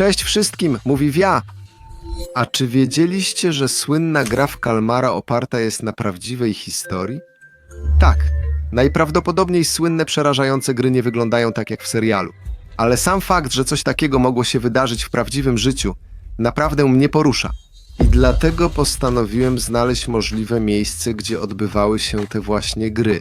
Cześć wszystkim, mówi Wia. A czy wiedzieliście, że słynna gra w Kalmara oparta jest na prawdziwej historii? Tak. Najprawdopodobniej słynne, przerażające gry nie wyglądają tak jak w serialu. Ale sam fakt, że coś takiego mogło się wydarzyć w prawdziwym życiu, naprawdę mnie porusza. I dlatego postanowiłem znaleźć możliwe miejsce, gdzie odbywały się te właśnie gry.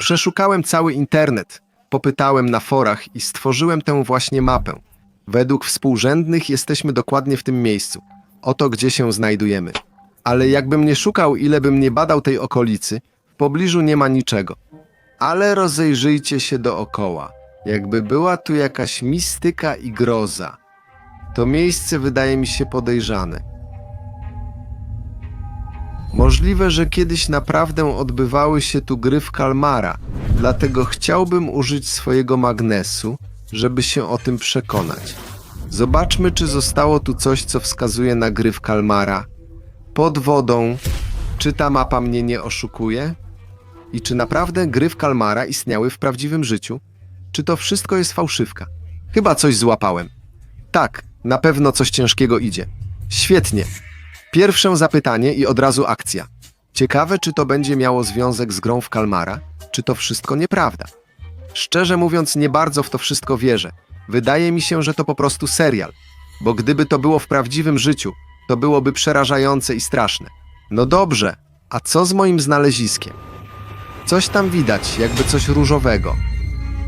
Przeszukałem cały internet, popytałem na forach i stworzyłem tę właśnie mapę. Według współrzędnych jesteśmy dokładnie w tym miejscu. Oto gdzie się znajdujemy. Ale jakbym nie szukał, ile bym nie badał tej okolicy, w pobliżu nie ma niczego. Ale rozejrzyjcie się dookoła. Jakby była tu jakaś mistyka i groza. To miejsce wydaje mi się podejrzane. Możliwe, że kiedyś naprawdę odbywały się tu gry w Kalmara, dlatego chciałbym użyć swojego magnesu, żeby się o tym przekonać. Zobaczmy, czy zostało tu coś, co wskazuje na gry w Kalmara. Pod wodą. Czy ta mapa mnie nie oszukuje? I czy naprawdę gry w Kalmara istniały w prawdziwym życiu? Czy to wszystko jest fałszywka? Chyba coś złapałem. Tak, na pewno coś ciężkiego idzie. Świetnie. Pierwsze zapytanie i od razu akcja. Ciekawe, czy to będzie miało związek z grą w Kalmara, czy to wszystko nieprawda. Szczerze mówiąc, nie bardzo w to wszystko wierzę. Wydaje mi się, że to po prostu serial, bo gdyby to było w prawdziwym życiu, to byłoby przerażające i straszne. No dobrze, a co z moim znaleziskiem? Coś tam widać, jakby coś różowego.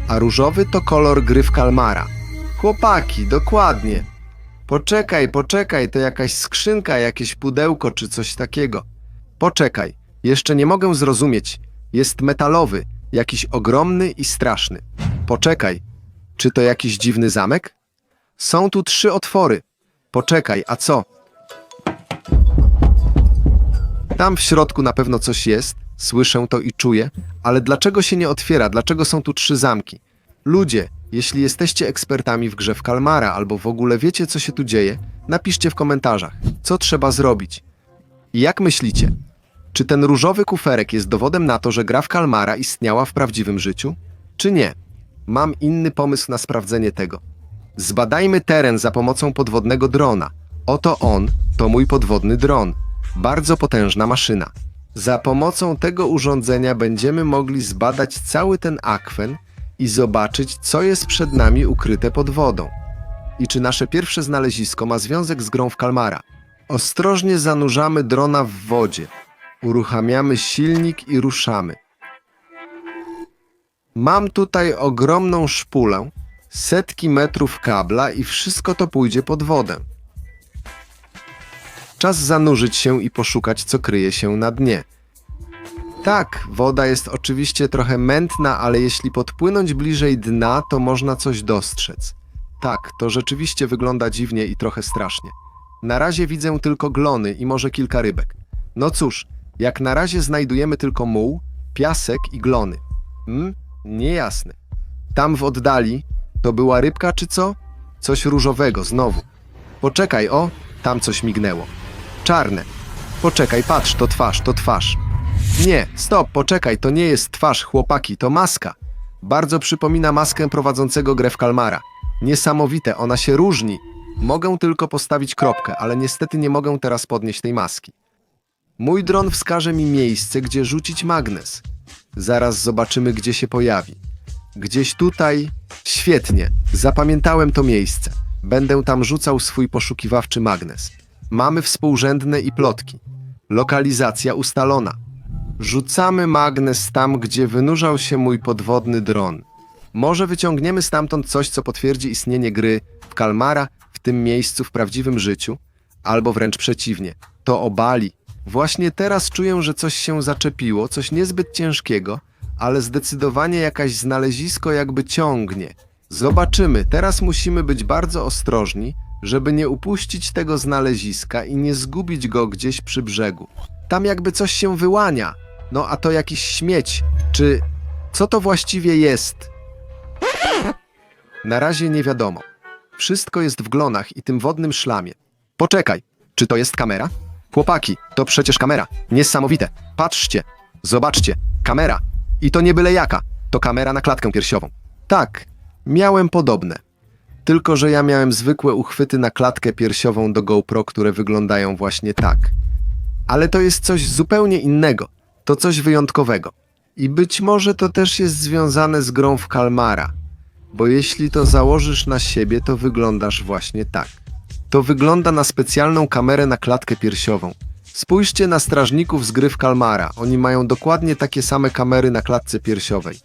A różowy to kolor gry w Kalmara. Chłopaki, dokładnie. Poczekaj, poczekaj, to jakaś skrzynka, jakieś pudełko czy coś takiego. Poczekaj, jeszcze nie mogę zrozumieć. Jest metalowy, jakiś ogromny i straszny. Poczekaj, czy to jakiś dziwny zamek? Są tu trzy otwory. Poczekaj, a co? Tam w środku na pewno coś jest, słyszę to i czuję, ale dlaczego się nie otwiera? Dlaczego są tu trzy zamki? Ludzie, jeśli jesteście ekspertami w grze w Kalmara albo w ogóle wiecie, co się tu dzieje, napiszcie w komentarzach, co trzeba zrobić. I jak myślicie? Czy ten różowy kuferek jest dowodem na to, że gra w Kalmara istniała w prawdziwym życiu? Czy nie? Mam inny pomysł na sprawdzenie tego. Zbadajmy teren za pomocą podwodnego drona. Oto on, to mój podwodny dron. Bardzo potężna maszyna. Za pomocą tego urządzenia będziemy mogli zbadać cały ten akwen i zobaczyć, co jest przed nami ukryte pod wodą. I czy nasze pierwsze znalezisko ma związek z grą w Kalmara. Ostrożnie zanurzamy drona w wodzie. Uruchamiamy silnik i ruszamy. Mam tutaj ogromną szpulę, setki metrów kabla i wszystko to pójdzie pod wodę. Czas zanurzyć się i poszukać, co kryje się na dnie. Tak, woda jest oczywiście trochę mętna, ale jeśli podpłynąć bliżej dna, to można coś dostrzec. Tak, to rzeczywiście wygląda dziwnie i trochę strasznie. Na razie widzę tylko glony i może kilka rybek. No cóż, jak na razie znajdujemy tylko muł, piasek i glony. Hmm? Niejasne. Tam w oddali to była rybka czy co? Coś różowego znowu. Poczekaj, o, tam coś mignęło. Czarne. Poczekaj, patrz, to twarz, to twarz. Nie, stop, poczekaj, to nie jest twarz, chłopaki, to maska. Bardzo przypomina maskę prowadzącego grę w Kalmara. Niesamowite, ona się różni. Mogę tylko postawić kropkę, ale niestety nie mogę teraz podnieść tej maski. Mój dron wskaże mi miejsce, gdzie rzucić magnes. Zaraz zobaczymy, gdzie się pojawi. Gdzieś tutaj. Świetnie, zapamiętałem to miejsce. Będę tam rzucał swój poszukiwawczy magnes. Mamy współrzędne i plotki. Lokalizacja ustalona. Rzucamy magnes tam, gdzie wynurzał się mój podwodny dron. Może wyciągniemy stamtąd coś, co potwierdzi istnienie gry w Kalmara w tym miejscu w prawdziwym życiu, albo wręcz przeciwnie, to obali. Właśnie teraz czuję, że coś się zaczepiło, coś niezbyt ciężkiego, ale zdecydowanie jakaś znalezisko jakby ciągnie. Zobaczymy, teraz musimy być bardzo ostrożni, żeby nie upuścić tego znaleziska i nie zgubić go gdzieś przy brzegu. Tam jakby coś się wyłania. No a to jakiś śmieć. Czy co to właściwie jest? Na razie nie wiadomo. Wszystko jest w glonach i tym wodnym szlamie. Poczekaj, czy to jest kamera? Chłopaki, to przecież kamera. Niesamowite. Patrzcie, zobaczcie, kamera. I to nie byle jaka. To kamera na klatkę piersiową. Tak, miałem podobne. Tylko, że ja miałem zwykłe uchwyty na klatkę piersiową do GoPro, które wyglądają właśnie tak. Ale to jest coś zupełnie innego. To coś wyjątkowego. I być może to też jest związane z grą w kalmara. Bo jeśli to założysz na siebie, to wyglądasz właśnie tak. To wygląda na specjalną kamerę na klatkę piersiową. Spójrzcie na strażników z gry w kalmara. Oni mają dokładnie takie same kamery na klatce piersiowej.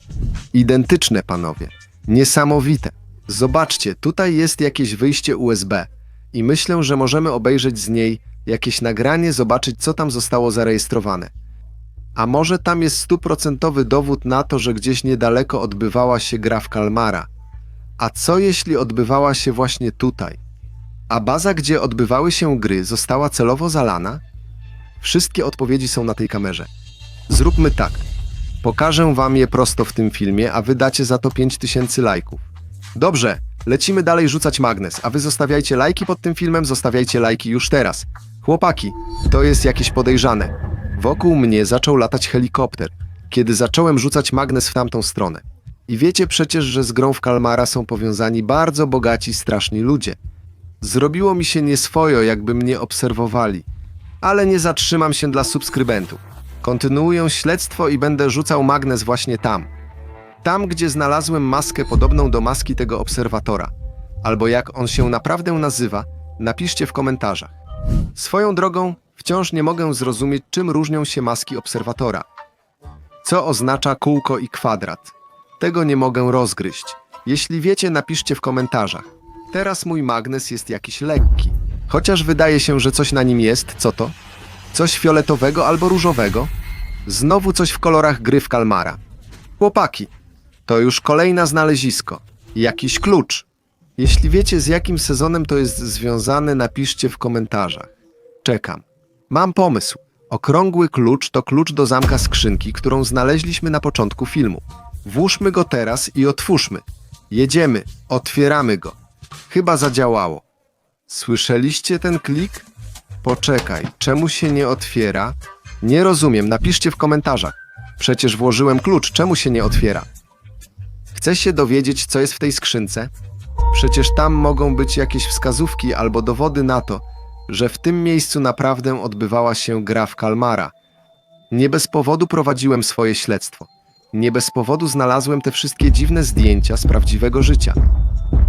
Identyczne, panowie. Niesamowite. Zobaczcie, tutaj jest jakieś wyjście USB i myślę, że możemy obejrzeć z niej jakieś nagranie, zobaczyć, co tam zostało zarejestrowane. A może tam jest stuprocentowy dowód na to, że gdzieś niedaleko odbywała się gra w kalmara. A co jeśli odbywała się właśnie tutaj? A baza, gdzie odbywały się gry, została celowo zalana? Wszystkie odpowiedzi są na tej kamerze. Zróbmy tak. Pokażę wam je prosto w tym filmie, a wy dacie za to 5000 lajków. Dobrze, lecimy dalej rzucać magnes, a wy zostawiajcie lajki pod tym filmem, zostawiajcie lajki już teraz. Chłopaki, to jest jakieś podejrzane. Wokół mnie zaczął latać helikopter, kiedy zacząłem rzucać magnes w tamtą stronę. I wiecie przecież, że z grą w Kalmara są powiązani bardzo bogaci, straszni ludzie. Zrobiło mi się nieswojo, jakby mnie obserwowali. Ale nie zatrzymam się dla subskrybentów. Kontynuuję śledztwo i będę rzucał magnes właśnie tam. Tam, gdzie znalazłem maskę podobną do maski tego obserwatora. Albo jak on się naprawdę nazywa, napiszcie w komentarzach. Swoją drogą, wciąż nie mogę zrozumieć, czym różnią się maski obserwatora. Co oznacza kółko i kwadrat? Tego nie mogę rozgryźć. Jeśli wiecie, napiszcie w komentarzach. Teraz mój magnes jest jakiś lekki. Chociaż wydaje się, że coś na nim jest, co to? Coś fioletowego albo różowego? Znowu coś w kolorach gry w kalmara. Chłopaki, to już kolejne znalezisko. Jakiś klucz. Jeśli wiecie, z jakim sezonem to jest związane, napiszcie w komentarzach. Czekam. Mam pomysł. Okrągły klucz to klucz do zamka skrzynki, którą znaleźliśmy na początku filmu. Włóżmy go teraz i otwórzmy. Jedziemy, otwieramy go. Chyba zadziałało. Słyszeliście ten klik? Poczekaj, czemu się nie otwiera? Nie rozumiem, napiszcie w komentarzach. Przecież włożyłem klucz, czemu się nie otwiera? Chcę się dowiedzieć, co jest w tej skrzynce? Przecież tam mogą być jakieś wskazówki albo dowody na to, że w tym miejscu naprawdę odbywała się gra w Kalmara. Nie bez powodu prowadziłem swoje śledztwo. Nie bez powodu znalazłem te wszystkie dziwne zdjęcia z prawdziwego życia.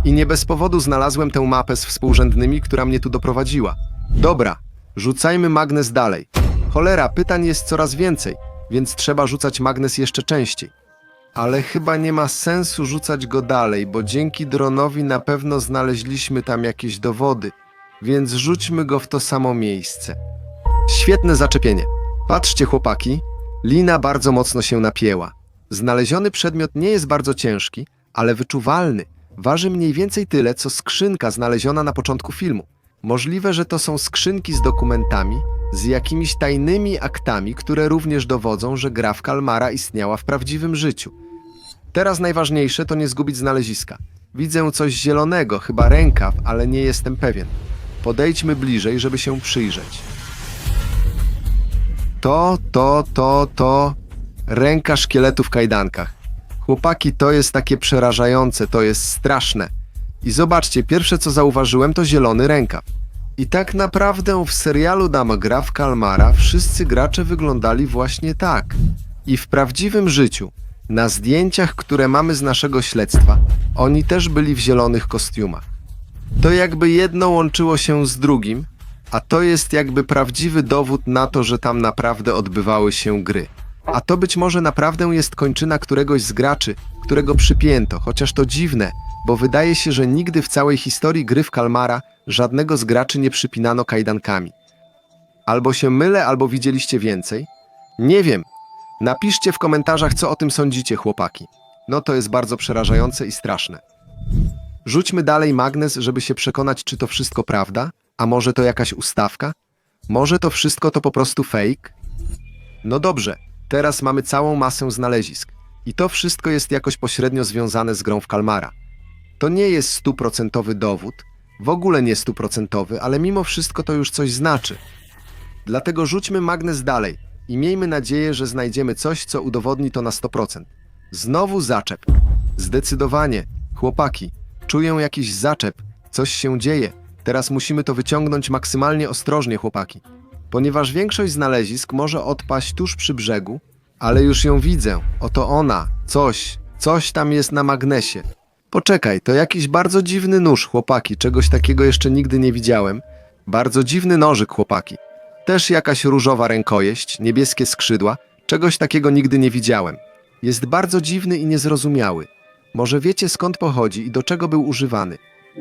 I nie bez powodu znalazłem tę mapę z współrzędnymi, która mnie tu doprowadziła. Dobra, rzucajmy magnes dalej. Cholera, pytań jest coraz więcej, więc trzeba rzucać magnes jeszcze częściej. Ale chyba nie ma sensu rzucać go dalej, bo dzięki dronowi na pewno znaleźliśmy tam jakieś dowody, więc rzućmy go w to samo miejsce. Świetne zaczepienie. Patrzcie, chłopaki, lina bardzo mocno się napięła. Znaleziony przedmiot nie jest bardzo ciężki, ale wyczuwalny. Waży mniej więcej tyle, co skrzynka znaleziona na początku filmu. Możliwe, że to są skrzynki z dokumentami, z jakimiś tajnymi aktami, które również dowodzą, że gra w Kalmara istniała w prawdziwym życiu. Teraz najważniejsze to nie zgubić znaleziska. Widzę coś zielonego, chyba rękaw, ale nie jestem pewien. Podejdźmy bliżej, żeby się przyjrzeć. To, to, to, to. Ręka szkieletu w kajdankach. Chłopaki, to jest takie przerażające, to jest straszne. I zobaczcie, pierwsze co zauważyłem to zielony rękaw. I tak naprawdę w serialu Dama gra w Kalmara wszyscy gracze wyglądali właśnie tak. I w prawdziwym życiu, na zdjęciach, które mamy z naszego śledztwa, oni też byli w zielonych kostiumach. To jakby jedno łączyło się z drugim, a to jest jakby prawdziwy dowód na to, że tam naprawdę odbywały się gry. A to być może naprawdę jest kończyna któregoś z graczy, którego przypięto, chociaż to dziwne, bo wydaje się, że nigdy w całej historii gry w Kalmara żadnego z graczy nie przypinano kajdankami. Albo się mylę, albo widzieliście więcej? Nie wiem. Napiszcie w komentarzach, co o tym sądzicie, chłopaki. No to jest bardzo przerażające i straszne. Rzućmy dalej magnes, żeby się przekonać, czy to wszystko prawda, a może to jakaś ustawka? Może to wszystko to po prostu fake? No dobrze, teraz mamy całą masę znalezisk. I to wszystko jest jakoś pośrednio związane z grą w Kalmara. To nie jest stuprocentowy dowód, w ogóle nie stuprocentowy, ale mimo wszystko to już coś znaczy. Dlatego rzućmy magnes dalej i miejmy nadzieję, że znajdziemy coś, co udowodni to na 100%. Znowu zaczep. Zdecydowanie, chłopaki, Czuję jakiś zaczep, coś się dzieje. Teraz musimy to wyciągnąć maksymalnie ostrożnie, chłopaki. Ponieważ większość znalezisk może odpaść tuż przy brzegu, ale już ją widzę. Oto ona, coś, coś tam jest na magnesie. Poczekaj, to jakiś bardzo dziwny nóż, chłopaki. Czegoś takiego jeszcze nigdy nie widziałem. Bardzo dziwny nożyk, chłopaki. Też jakaś różowa rękojeść, niebieskie skrzydła. Czegoś takiego nigdy nie widziałem. Jest bardzo dziwny i niezrozumiały. Może wiecie skąd pochodzi i do czego był używany?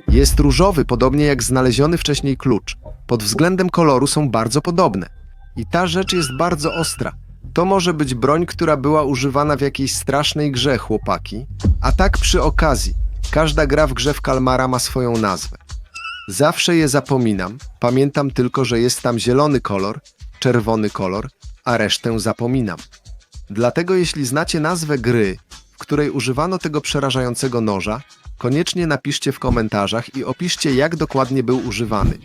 Jest różowy, podobnie jak znaleziony wcześniej klucz. Pod względem koloru są bardzo podobne. I ta rzecz jest bardzo ostra. To może być broń, która była używana w jakiejś strasznej grze, chłopaki. A tak przy okazji, każda gra w grze w kalmara ma swoją nazwę. Zawsze je zapominam, pamiętam tylko, że jest tam zielony kolor, czerwony kolor, a resztę zapominam. Dlatego jeśli znacie nazwę gry, w której używano tego przerażającego noża, koniecznie napiszcie w komentarzach i opiszcie, jak dokładnie był używany.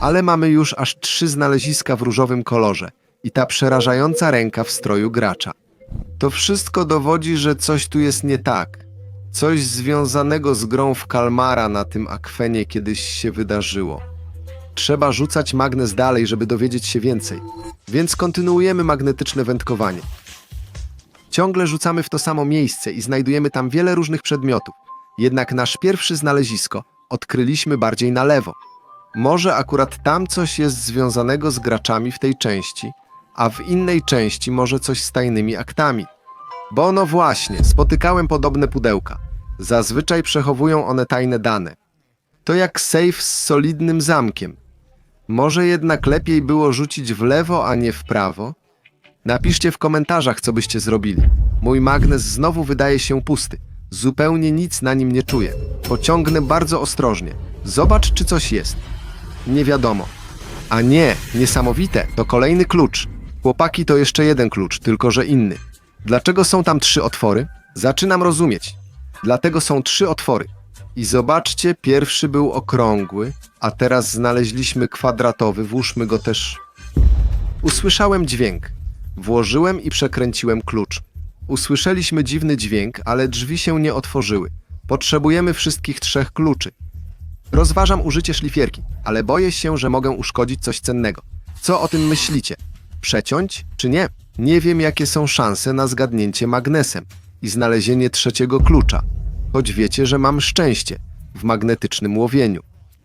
Ale mamy już aż trzy znaleziska w różowym kolorze i ta przerażająca ręka w stroju gracza. To wszystko dowodzi, że coś tu jest nie tak. Coś związanego z grą w kalmara na tym akwenie kiedyś się wydarzyło. Trzeba rzucać magnes dalej, żeby dowiedzieć się więcej. Więc kontynuujemy magnetyczne wędkowanie. Ciągle rzucamy w to samo miejsce i znajdujemy tam wiele różnych przedmiotów. Jednak nasz pierwszy znalezisko odkryliśmy bardziej na lewo. Może akurat tam coś jest związanego z graczami w tej części, a w innej części może coś z tajnymi aktami. Bo no właśnie, spotykałem podobne pudełka. Zazwyczaj przechowują one tajne dane. To jak safe z solidnym zamkiem. Może jednak lepiej było rzucić w lewo, a nie w prawo? Napiszcie w komentarzach, co byście zrobili. Mój magnes znowu wydaje się pusty. Zupełnie nic na nim nie czuję. Pociągnę bardzo ostrożnie. Zobacz, czy coś jest. Nie wiadomo. A nie, niesamowite, to kolejny klucz. Chłopaki to jeszcze jeden klucz, tylko że inny. Dlaczego są tam trzy otwory? Zaczynam rozumieć. Dlatego są trzy otwory. I zobaczcie, pierwszy był okrągły, a teraz znaleźliśmy kwadratowy, włóżmy go też. Usłyszałem dźwięk. Włożyłem i przekręciłem klucz. Usłyszeliśmy dziwny dźwięk, ale drzwi się nie otworzyły. Potrzebujemy wszystkich trzech kluczy. Rozważam użycie szlifierki, ale boję się, że mogę uszkodzić coś cennego. Co o tym myślicie? Przeciąć czy nie? Nie wiem, jakie są szanse na zgadnięcie magnesem i znalezienie trzeciego klucza, choć wiecie, że mam szczęście w magnetycznym łowieniu.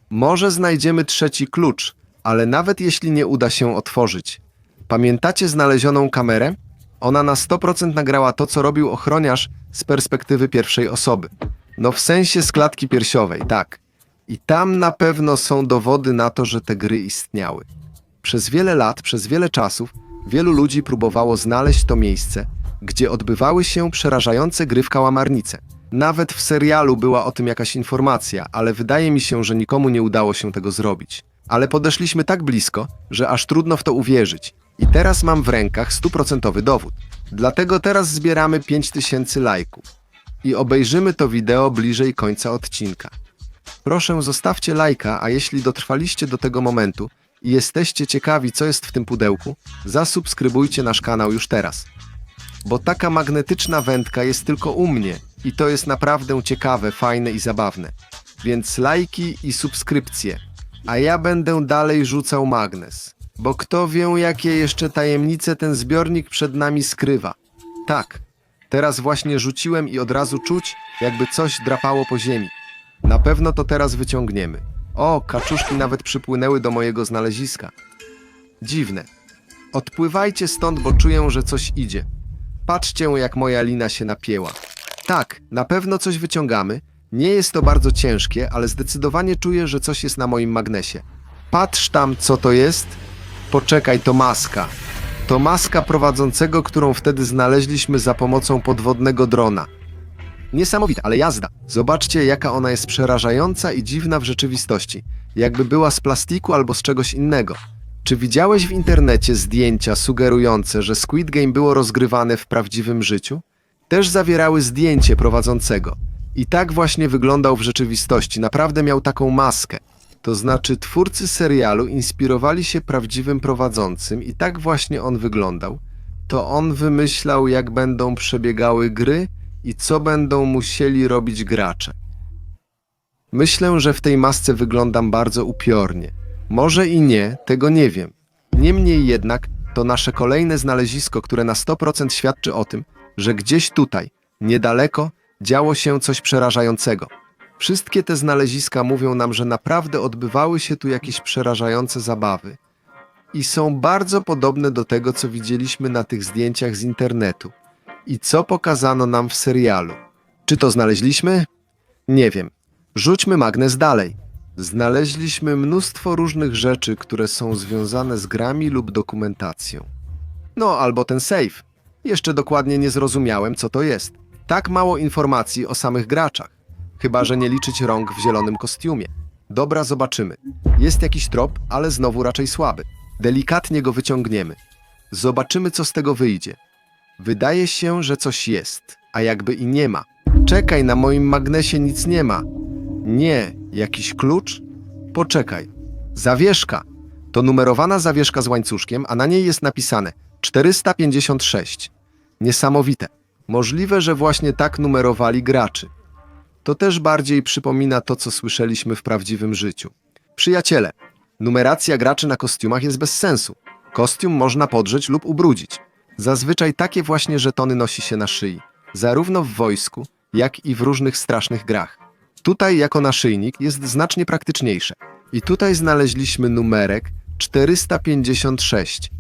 Może znajdziemy trzeci klucz, ale nawet jeśli nie uda się otworzyć. Pamiętacie znalezioną kamerę? Ona na 100% nagrała to, co robił ochroniarz z perspektywy pierwszej osoby. No w sensie z klatki piersiowej, tak. I tam na pewno są dowody na to, że te gry istniały. Przez wiele lat, przez wiele czasów, wielu ludzi próbowało znaleźć to miejsce, gdzie odbywały się przerażające gry w kałamarnicę. Nawet w serialu była o tym jakaś informacja, ale wydaje mi się, że nikomu nie udało się tego zrobić. Ale podeszliśmy tak blisko, że aż trudno w to uwierzyć. I teraz mam w rękach stuprocentowy dowód. Dlatego teraz zbieramy 5000 lajków. I obejrzymy to wideo bliżej końca odcinka. Proszę zostawcie lajka, a jeśli dotrwaliście do tego momentu i jesteście ciekawi, co jest w tym pudełku, zasubskrybujcie nasz kanał już teraz. Bo taka magnetyczna wędka jest tylko u mnie i to jest naprawdę ciekawe, fajne i zabawne. Więc lajki i subskrypcje. A ja będę dalej rzucał magnes. Bo kto wie, jakie jeszcze tajemnice ten zbiornik przed nami skrywa. Tak, teraz właśnie rzuciłem i od razu czuć, jakby coś drapało po ziemi. Na pewno to teraz wyciągniemy. O, kaczuszki nawet przypłynęły do mojego znaleziska. Dziwne. Odpływajcie stąd, bo czuję, że coś idzie. Patrzcie, jak moja lina się napięła. Tak, na pewno coś wyciągamy. Nie jest to bardzo ciężkie, ale zdecydowanie czuję, że coś jest na moim magnesie. Patrz tam, co to jest. Poczekaj, to maska. To maska prowadzącego, którą wtedy znaleźliśmy za pomocą podwodnego drona. Niesamowita, ale jazda. Zobaczcie, jaka ona jest przerażająca i dziwna w rzeczywistości. Jakby była z plastiku albo z czegoś innego. Czy widziałeś w internecie zdjęcia sugerujące, że Squid Game było rozgrywane w prawdziwym życiu? Też zawierały zdjęcie prowadzącego. I tak właśnie wyglądał w rzeczywistości. Naprawdę miał taką maskę. To znaczy, twórcy serialu inspirowali się prawdziwym prowadzącym i tak właśnie on wyglądał. To on wymyślał, jak będą przebiegały gry i co będą musieli robić gracze. Myślę, że w tej masce wyglądam bardzo upiornie. Może i nie, tego nie wiem. Niemniej jednak to nasze kolejne znalezisko, które na 100% świadczy o tym, że gdzieś tutaj, niedaleko, działo się coś przerażającego. Wszystkie te znaleziska mówią nam, że naprawdę odbywały się tu jakieś przerażające zabawy i są bardzo podobne do tego, co widzieliśmy na tych zdjęciach z internetu i co pokazano nam w serialu. Czy to znaleźliśmy? Nie wiem. Rzućmy magnes dalej. Znaleźliśmy mnóstwo różnych rzeczy, które są związane z grami lub dokumentacją. No, albo ten safe. Jeszcze dokładnie nie zrozumiałem, co to jest. Tak mało informacji o samych graczach. Chyba, że nie liczyć rąk w zielonym kostiumie. Dobra, zobaczymy. Jest jakiś trop, ale znowu raczej słaby. Delikatnie go wyciągniemy. Zobaczymy, co z tego wyjdzie. Wydaje się, że coś jest, a jakby i nie ma. Czekaj, na moim magnesie nic nie ma. Nie, jakiś klucz? Poczekaj. Zawieszka. To numerowana zawieszka z łańcuszkiem, a na niej jest napisane 456. Niesamowite. Możliwe, że właśnie tak numerowali graczy. To też bardziej przypomina to, co słyszeliśmy w prawdziwym życiu. Przyjaciele, numeracja graczy na kostiumach jest bez sensu. Kostium można podrzeć lub ubrudzić. Zazwyczaj takie właśnie żetony nosi się na szyi, zarówno w wojsku, jak i w różnych strasznych grach. Tutaj jako naszyjnik jest znacznie praktyczniejsze. I tutaj znaleźliśmy numerek 456.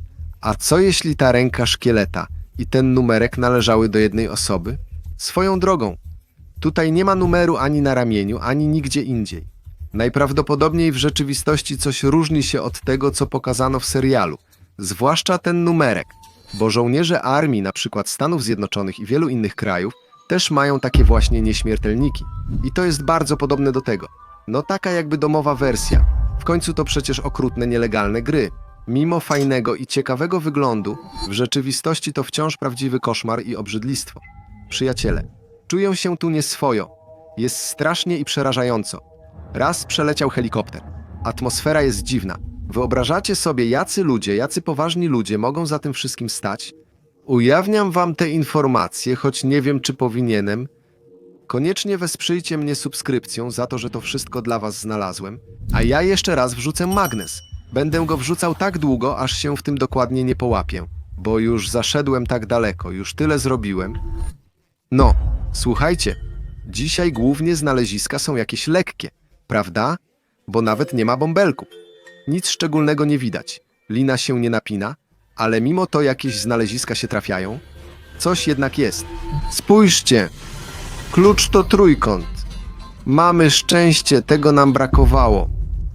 A co jeśli ta ręka szkieleta i ten numerek należały do jednej osoby? Swoją drogą, Tutaj nie ma numeru ani na ramieniu, ani nigdzie indziej. Najprawdopodobniej w rzeczywistości coś różni się od tego, co pokazano w serialu, zwłaszcza ten numerek, bo żołnierze armii, na przykład Stanów Zjednoczonych i wielu innych krajów, też mają takie właśnie nieśmiertelniki. I to jest bardzo podobne do tego. No taka jakby domowa wersja. W końcu to przecież okrutne, nielegalne gry. Mimo fajnego i ciekawego wyglądu, w rzeczywistości to wciąż prawdziwy koszmar i obrzydlistwo. Przyjaciele, Czuję się tu nieswojo. Jest strasznie i przerażająco. Raz przeleciał helikopter. Atmosfera jest dziwna. Wyobrażacie sobie, jacy ludzie, jacy poważni ludzie mogą za tym wszystkim stać? Ujawniam wam te informacje, choć nie wiem, czy powinienem. Koniecznie wesprzyjcie mnie subskrypcją za to, że to wszystko dla was znalazłem. A ja jeszcze raz wrzucę magnes. Będę go wrzucał tak długo, aż się w tym dokładnie nie połapię. Bo już zaszedłem tak daleko, już tyle zrobiłem. No, słuchajcie, dzisiaj głównie znaleziska są jakieś lekkie, prawda? Bo nawet nie ma bąbelków. Nic szczególnego nie widać. Lina się nie napina, ale mimo to jakieś znaleziska się trafiają. Coś jednak jest. Spójrzcie! Klucz to trójkąt. Mamy szczęście, tego nam brakowało.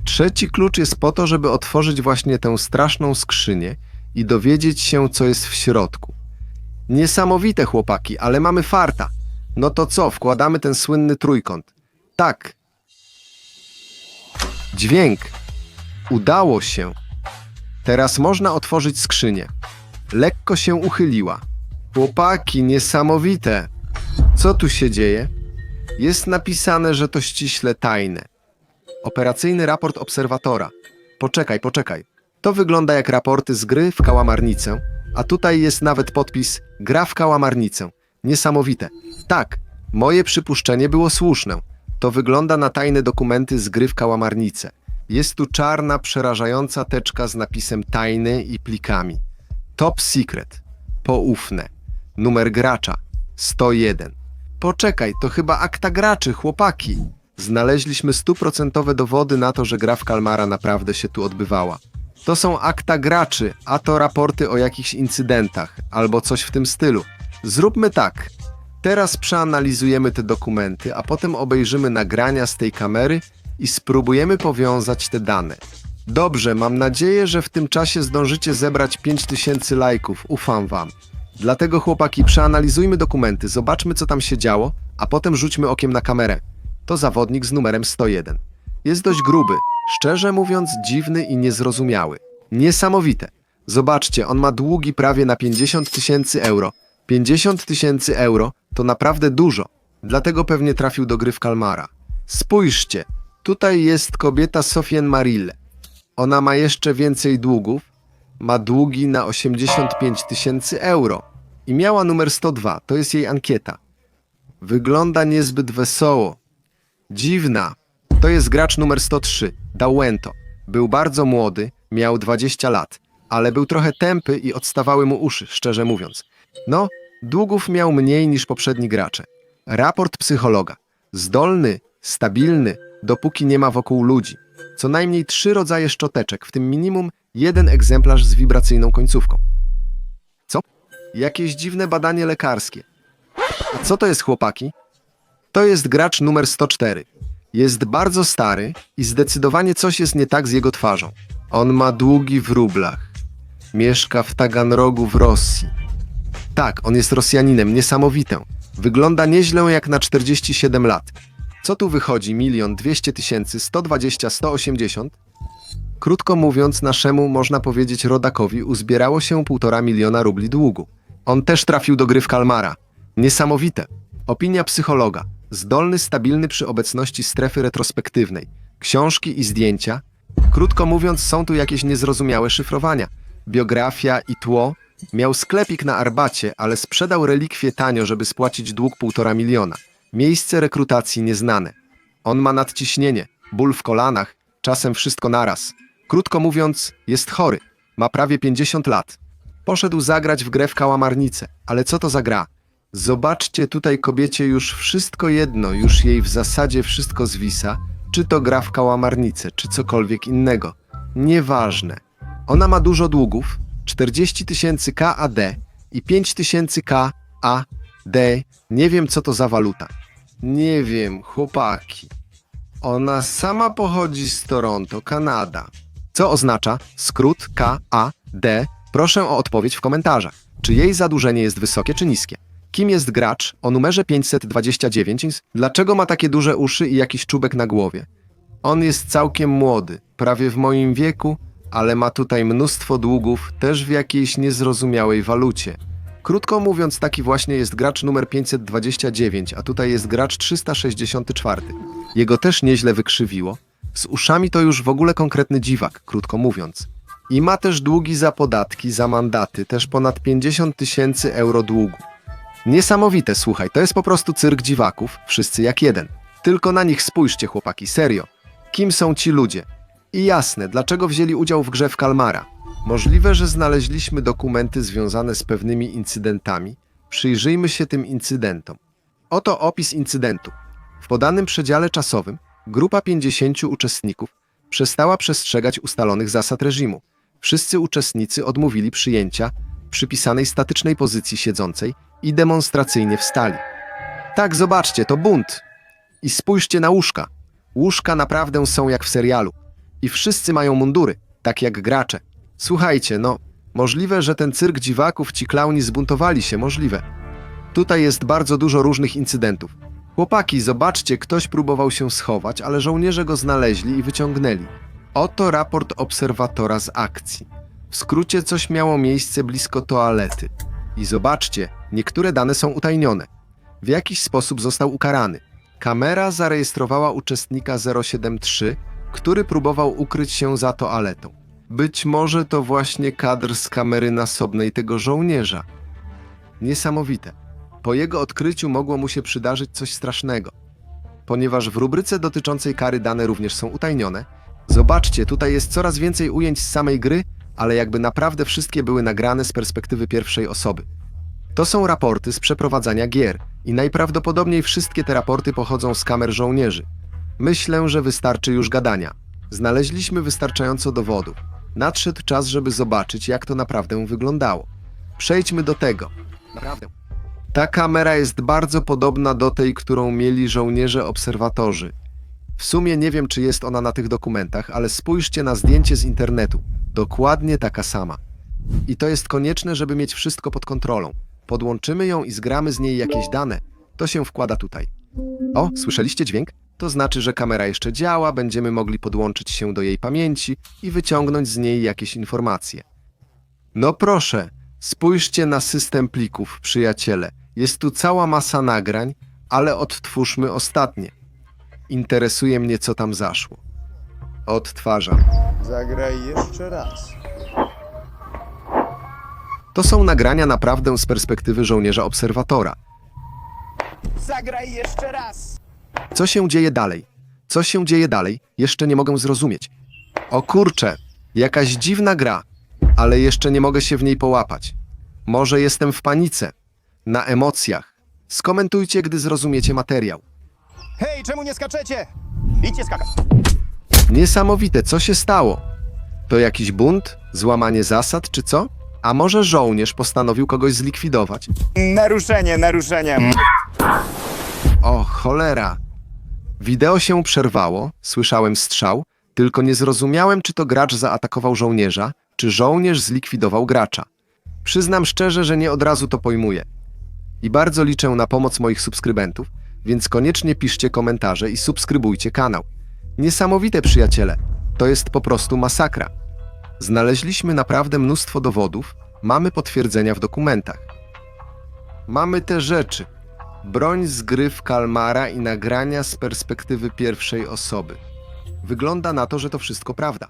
Trzeci klucz jest po to, żeby otworzyć właśnie tę straszną skrzynię i dowiedzieć się, co jest w środku. Niesamowite chłopaki, ale mamy farta. No to co, wkładamy ten słynny trójkąt. Tak. Dźwięk. Udało się. Teraz można otworzyć skrzynię. Lekko się uchyliła. Chłopaki, niesamowite. Co tu się dzieje? Jest napisane, że to ściśle tajne. Operacyjny raport obserwatora. Poczekaj, poczekaj. To wygląda jak raporty z gry w kałamarnicę, a tutaj jest nawet podpis Gra w kałamarnicę. Niesamowite. Tak, moje przypuszczenie było słuszne. To wygląda na tajne dokumenty z gry w kałamarnicę. Jest tu czarna, przerażająca teczka z napisem tajny i plikami. Top secret. Poufne. Numer gracza 101. Poczekaj, to chyba akta graczy, chłopaki. Znaleźliśmy stuprocentowe dowody na to, że gra w Kalmara naprawdę się tu odbywała. To są akta graczy, a to raporty o jakichś incydentach albo coś w tym stylu. Zróbmy tak. Teraz przeanalizujemy te dokumenty, a potem obejrzymy nagrania z tej kamery i spróbujemy powiązać te dane. Dobrze, mam nadzieję, że w tym czasie zdążycie zebrać 5000 lajków. Ufam wam. Dlatego chłopaki, przeanalizujmy dokumenty, zobaczmy co tam się działo, a potem rzućmy okiem na kamerę. To zawodnik z numerem 101. Jest dość gruby, szczerze mówiąc dziwny i niezrozumiały. Niesamowite. Zobaczcie, on ma długi prawie na 50 tysięcy euro. 50 tysięcy euro to naprawdę dużo. Dlatego pewnie trafił do gry w Kalmara. Spójrzcie, tutaj jest kobieta Sofien Marille. Ona ma jeszcze więcej długów. Ma długi na 85 tysięcy euro. I miała numer 102, to jest jej ankieta. Wygląda niezbyt wesoło. Dziwna. To jest gracz numer 103, Dauento. Był bardzo młody, miał 20 lat, ale był trochę tępy i odstawały mu uszy, szczerze mówiąc. No, długów miał mniej niż poprzedni gracze. Raport psychologa. Zdolny, stabilny, dopóki nie ma wokół ludzi. Co najmniej trzy rodzaje szczoteczek, w tym minimum jeden egzemplarz z wibracyjną końcówką. Co? Jakieś dziwne badanie lekarskie. A co to jest, chłopaki? To jest gracz numer 104. Jest bardzo stary i zdecydowanie coś jest nie tak z jego twarzą. On ma długi w rublach. Mieszka w Taganrogu w Rosji. Tak, on jest Rosjaninem, niesamowite. Wygląda nieźle jak na 47 lat. Co tu wychodzi? Milion, 200 tysięcy, 120, 180? Krótko mówiąc, naszemu, można powiedzieć, rodakowi uzbierało się półtora miliona rubli długu. On też trafił do gry w Kalmara. Niesamowite. Opinia psychologa. Zdolny, stabilny przy obecności strefy retrospektywnej. Książki i zdjęcia. Krótko mówiąc, są tu jakieś niezrozumiałe szyfrowania. Biografia i tło. Miał sklepik na Arbacie, ale sprzedał relikwie tanio, żeby spłacić dług półtora miliona. Miejsce rekrutacji nieznane. On ma nadciśnienie, ból w kolanach, czasem wszystko naraz. Krótko mówiąc, jest chory. Ma prawie 50 lat. Poszedł zagrać w grę w kałamarnicę, ale co to za gra? Zobaczcie tutaj kobiecie już wszystko jedno, już jej w zasadzie wszystko zwisa, czy to gra w kałamarnicę, czy cokolwiek innego. Nieważne. Ona ma dużo długów, 40 tysięcy KAD i 5 tysięcy KAD. Nie wiem, co to za waluta. Nie wiem, chłopaki. Ona sama pochodzi z Toronto, Kanada. Co oznacza skrót KAD? Proszę o odpowiedź w komentarzach. Czy jej zadłużenie jest wysokie czy niskie? Kim jest gracz o numerze 529? Dlaczego ma takie duże uszy i jakiś czubek na głowie? On jest całkiem młody, prawie w moim wieku, ale ma tutaj mnóstwo długów, też w jakiejś niezrozumiałej walucie. Krótko mówiąc, taki właśnie jest gracz numer 529, a tutaj jest gracz 364. Jego też nieźle wykrzywiło. Z uszami to już w ogóle konkretny dziwak, krótko mówiąc. I ma też długi za podatki, za mandaty, też ponad 50 tysięcy euro długu. Niesamowite, słuchaj, to jest po prostu cyrk dziwaków, wszyscy jak jeden. Tylko na nich spójrzcie, chłopaki, serio. Kim są ci ludzie? I jasne, dlaczego wzięli udział w grze w Kalmara. Możliwe, że znaleźliśmy dokumenty związane z pewnymi incydentami. Przyjrzyjmy się tym incydentom. Oto opis incydentu. W podanym przedziale czasowym grupa 50 uczestników przestała przestrzegać ustalonych zasad reżimu. Wszyscy uczestnicy odmówili przyjęcia przypisanej statycznej pozycji siedzącej i demonstracyjnie wstali. Tak, zobaczcie, to bunt. I spójrzcie na łóżka. Łóżka naprawdę są jak w serialu. I wszyscy mają mundury, tak jak gracze. Słuchajcie, no, możliwe, że ten cyrk dziwaków ci klauni zbuntowali się, możliwe. Tutaj jest bardzo dużo różnych incydentów. Chłopaki, zobaczcie, ktoś próbował się schować, ale żołnierze go znaleźli i wyciągnęli. Oto raport obserwatora z akcji. W skrócie coś miało miejsce blisko toalety. I zobaczcie, niektóre dane są utajnione. W jakiś sposób został ukarany. Kamera zarejestrowała uczestnika 073, który próbował ukryć się za toaletą. Być może to właśnie kadr z kamery nasobnej tego żołnierza. Niesamowite. Po jego odkryciu mogło mu się przydarzyć coś strasznego. Ponieważ w rubryce dotyczącej kary dane również są utajnione, zobaczcie, tutaj jest coraz więcej ujęć z samej gry, ale jakby naprawdę wszystkie były nagrane z perspektywy pierwszej osoby. To są raporty z przeprowadzania gier i najprawdopodobniej wszystkie te raporty pochodzą z kamer żołnierzy. Myślę, że wystarczy już gadania. Znaleźliśmy wystarczająco dowodów. Nadszedł czas, żeby zobaczyć, jak to naprawdę wyglądało. Przejdźmy do tego. Naprawdę. Ta kamera jest bardzo podobna do tej, którą mieli żołnierze obserwatorzy. W sumie nie wiem, czy jest ona na tych dokumentach, ale spójrzcie na zdjęcie z internetu. Dokładnie taka sama. I to jest konieczne, żeby mieć wszystko pod kontrolą. Podłączymy ją i zgramy z niej jakieś dane. To się wkłada tutaj. O, słyszeliście dźwięk? To znaczy, że kamera jeszcze działa, będziemy mogli podłączyć się do jej pamięci i wyciągnąć z niej jakieś informacje. No proszę, spójrzcie na system plików, przyjaciele. Jest tu cała masa nagrań, ale odtwórzmy ostatnie. Interesuje mnie, co tam zaszło. Odtwarzam. Zagraj jeszcze raz. To są nagrania naprawdę z perspektywy żołnierza obserwatora. Zagraj jeszcze raz. Co się dzieje dalej? Co się dzieje dalej? Jeszcze nie mogę zrozumieć. O kurcze, jakaś dziwna gra, ale jeszcze nie mogę się w niej połapać. Może jestem w panice, na emocjach. Skomentujcie, gdy zrozumiecie materiał. Hej, czemu nie skaczecie? Idźcie skakać. Niesamowite, co się stało? To jakiś bunt, złamanie zasad, czy co? A może żołnierz postanowił kogoś zlikwidować? Naruszenie, naruszenie. O, cholera. Wideo się przerwało, słyszałem strzał, tylko nie zrozumiałem, czy to gracz zaatakował żołnierza, czy żołnierz zlikwidował gracza. Przyznam szczerze, że nie od razu to pojmuję. I bardzo liczę na pomoc moich subskrybentów, więc koniecznie piszcie komentarze i subskrybujcie kanał. Niesamowite, przyjaciele. To jest po prostu masakra. Znaleźliśmy naprawdę mnóstwo dowodów, mamy potwierdzenia w dokumentach. Mamy te rzeczy. Broń z gry w Kalmara i nagrania z perspektywy pierwszej osoby. Wygląda na to, że to wszystko prawda.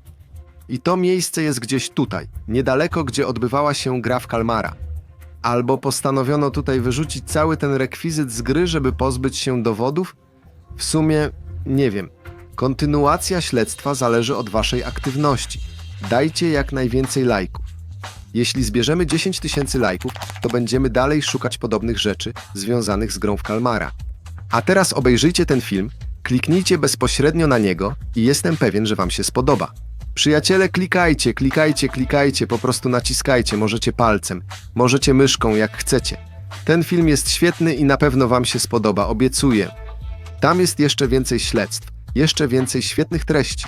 I to miejsce jest gdzieś tutaj, niedaleko, gdzie odbywała się gra w Kalmara. Albo postanowiono tutaj wyrzucić cały ten rekwizyt z gry, żeby pozbyć się dowodów? W sumie nie wiem. Kontynuacja śledztwa zależy od Waszej aktywności. Dajcie jak najwięcej lajków. Jeśli zbierzemy 10 tysięcy lajków, to będziemy dalej szukać podobnych rzeczy związanych z grą w Kalmara. A teraz obejrzyjcie ten film, kliknijcie bezpośrednio na niego i jestem pewien, że Wam się spodoba. Przyjaciele, klikajcie, klikajcie, klikajcie, po prostu naciskajcie, możecie palcem, możecie myszką, jak chcecie. Ten film jest świetny i na pewno Wam się spodoba, obiecuję. Tam jest jeszcze więcej śledztw, jeszcze więcej świetnych treści.